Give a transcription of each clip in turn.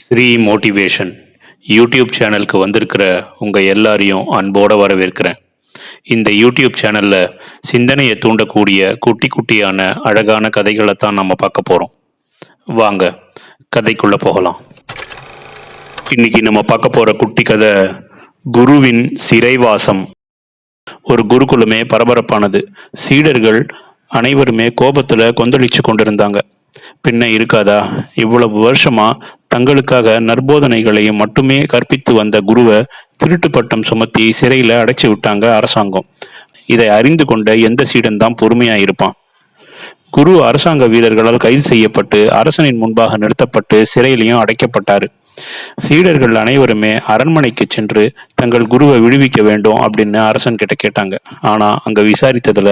Sri motivation YouTube சேனலுக்கு வந்திருக்கிற உங்கள் எல்லாரையும் அன்போடு வரவேற்கிறேன். இந்த யூடியூப் சேனலில் சிந்தனையை தூண்டக்கூடிய குட்டி குட்டியான அழகான கதைகளை தான் நம்ம பார்க்க போகிறோம் வாங்க கதைக்குள்ளே போகலாம். இன்னைக்கு நம்ம பார்க்க போகிற குட்டி கதை குருவின் சிறைவாசம். ஒரு குருகுலமே பரபரப்பானது. சீடர்கள் அனைவருமே கோபத்தில் கொந்தளிச்சு கொண்டிருந்தாங்க. பின்ன இருக்காதா? இவ்வளவு வருஷமா தங்களுக்காக நற்போதனைகளையும் மட்டுமே கற்பித்து வந்த குருவை திருட்டு பட்டம் சுமத்தி சிறையில அடைச்சி விட்டாங்க அரசாங்கம். இதை அறிந்து கொண்ட எந்த சீடன் தான் பொறுமையா இருப்பான்? குரு அரசாங்க வீரர்களால் கைது செய்யப்பட்டு அரசனின் முன்பாக நிறுத்தப்பட்டு சிறையிலையும் அடைக்கப்பட்டாரு. சீடர்கள் அனைவருமே அரண்மனைக்கு சென்று தங்கள் குருவை விடுவிக்க வேண்டும் அப்படின்னு அரசன் கிட்ட கேட்டாங்க. ஆனா அங்க விசாரித்ததுல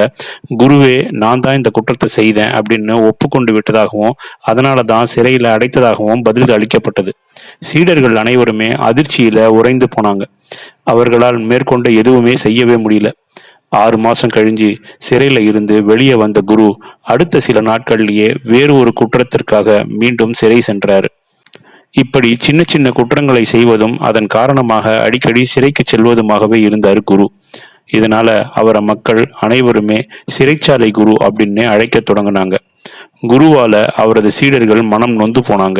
குருவே நான் தான் இந்த குற்றத்தை செய்தேன் அப்படின்னு ஒப்புக்கொண்டு விட்டதாகவும் அதனால தான் சிறையில அடைத்ததாகவும் பதில் அளிக்கப்பட்டது. சீடர்கள் அனைவருமே அதிர்ச்சியில உறைந்து போனாங்க. அவர்களால் மேற்கொண்டு எதுவுமே செய்யவே முடியல. ஆறு மாசம் கழிஞ்சு சிறையில இருந்து வெளியே வந்த குரு அடுத்த சில நாட்கள்லயே வேறு ஒரு குற்றத்திற்காக மீண்டும் சிறை சென்றாரு. இப்படி சின்ன சின்ன குற்றங்களை செய்வதும் அதன் காரணமாக அடிக்கடி சிறைக்கு செல்வதுமாகவே இருந்தார் குரு. இதனால அவரை மக்கள் அனைவருமே சிறைச்சாலை குரு அப்படின்னு அழைக்க தொடங்கினாங்க. குருவால அவரது சீடர்கள் மனம் நொந்து போனாங்க.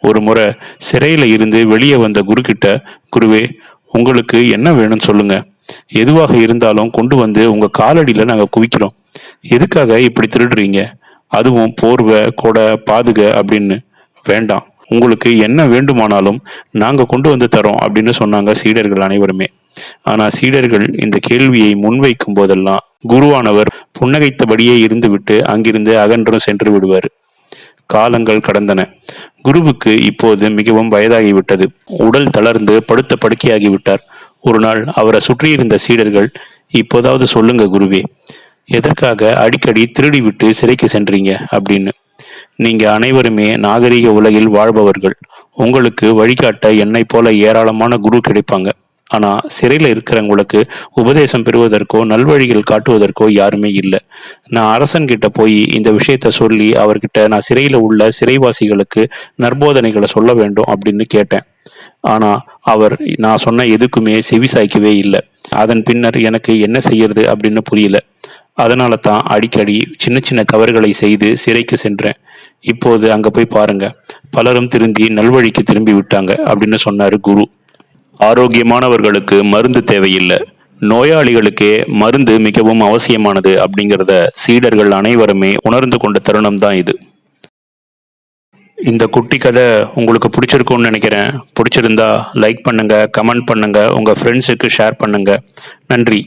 ஒரு முறை சிறையில இருந்து வெளியே வந்த குரு கிட்ட குருவே உங்களுக்கு என்ன வேணும்னு சொல்லுங்க. எதுவாக இருந்தாலும் கொண்டு வந்து உங்க காலடியில நாங்க குவிக்கிறோம். எதுக்காக இப்படி திருடுறீங்க? அதுவும் போர்வை கொடை பாதுக அப்படின்னு. வேண்டாம். உங்களுக்கு என்ன வேண்டுமானாலும் நாங்கள் கொண்டு வந்து தரோம் அப்படின்னு சொன்னாங்க சீடர்கள் அனைவருமே. ஆனால் சீடர்கள் இந்த கேள்வியை முன்வைக்கும் போதெல்லாம் குருவானவர் புன்னகைத்தபடியே இருந்துவிட்டு அங்கிருந்து அகன்றும் சென்று விடுவார். காலங்கள் கடந்தன. குருவுக்கு இப்போது மிகவும் வயதாகிவிட்டது. உடல் தளர்ந்து படுத்த படுக்கையாகிவிட்டார். ஒரு நாள் அவரை சுற்றியிருந்த சீடர்கள் இப்போதாவது சொல்லுங்க குருவே எதற்காக அடிக்கடி திருடி விட்டு சிறைக்கு சென்றீங்க? அப்படின்னு. நீங்கள் அனைவருமே நாகரிக உலகில் வாழ்பவர்கள். உங்களுக்கு வழிகாட்ட என்னை போல ஏராளமான குரு கிடைப்பாங்க. ஆனால் சிறையில் இருக்கிறவங்களுக்கு உபதேசம் பெறுவதற்கோ நல்வழிகள் காட்டுவதற்கோ யாருமே இல்லை. நான் அரசன்கிட்ட போய் இந்த விஷயத்த சொல்லி அவர்கிட்ட நான் சிறையில் உள்ள சிறைவாசிகளுக்கு நற்போதனைகளை சொல்ல வேண்டும் அப்படின்னு கேட்டேன். ஆனால் அவர் நான் சொன்ன எதுக்குமே செவி சாய்க்கவே இல்லை. அதன் பின்னர் எனக்கு என்ன செய்யறது அப்படின்னு புரியல. அதனால தான் அடிக்கடி சின்ன சின்ன தவறுகளை செய்து சிறைக்கு சென்றேன். இப்போது அங்கே போய் பாருங்க. பலரும் திருந்தி நல்வழிக்கு திரும்பி விட்டாங்க அப்படின்னு சொன்னார் குரு. ஆரோக்கியமானவர்களுக்கு மருந்து தேவையில்லை. நோயாளிகளுக்கே மருந்து மிகவும் அவசியமானது அப்படிங்கிறத சீடர்கள் அனைவருமே உணர்ந்து கொண்ட தருணம் தான் இது. இந்த குட்டி கதை உங்களுக்கு பிடிச்சிருக்கும்னு நினைக்கிறேன். பிடிச்சிருந்தா லைக் பண்ணுங்கள் கமெண்ட் பண்ணுங்கள் உங்கள் ஃப்ரெண்ட்ஸுக்கு ஷேர் பண்ணுங்கள் நன்றி.